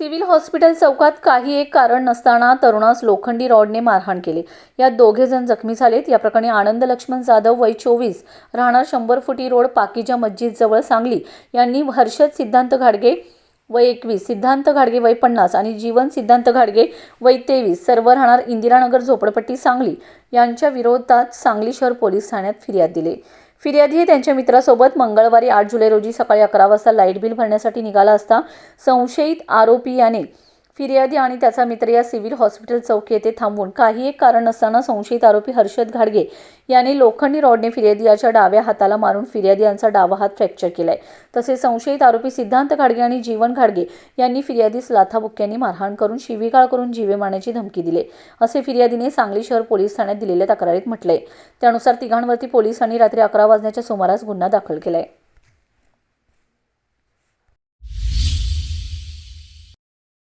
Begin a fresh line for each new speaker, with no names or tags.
Civil hospital चौकात काही एक कारण नसताना तरुणास लोखंडी रॉडने मारहाण केली. यात दोघे जण जखमी झालेत. या प्रकरणी आनंद लक्ष्मण जाधव वय चोवीस राहणार शंभर फुटी रोड पाकिजा मस्जिद जवळ सांगली. यांनी हर्षद सिद्धांत घाडगे वय एकवीस सिद्धांत घाडगे वय पन्नास आणि जीवन सिद्धांत घाडगे वय तेवीस सर्व राहणार इंदिरानगर झोपडपट्टी सांगली. यांच्या विरोधात सांगली शहर पोलीस ठाण्यात फिर्याद दिली. फिर्यादी त्यांच्या मित्रासोबत मंगळवारी आठ जुलै रोजी सकाळी अकरा वाजता लाइट बिल भरण्यासाठी निघाला असता संशयित आरोपी याने फिर्यादी आणि त्याचा मित्र या सिव्हिल हॉस्पिटल चौक येथे थांबून काही एक कारण नसताना संशयित आरोपी हर्षद घाडगे याने लोखंडी रॉडने फिर्यादी याच्या डाव्या हाताला मारून फिर्यादी यांचा डावा हात फ्रॅक्चर केलाय. तसेच संशयित आरोपी सिद्धांत घाडगे आणि जीवन घाडगे यांनी फिर्यादीस लाथाबुक्क्यांनी मारहाण करून शिवीगाळ करून जीवे मारण्याची धमकी दिली. असे फिर्यादीने सांगली शहर पोलीस ठाण्यात दिलेल्या तक्रारीत म्हटलंय. त्यानुसार तिघांवरती पोलिसांनी रात्री अकरा वाजण्याच्या सुमारास गुन्हा दाखल केलाय.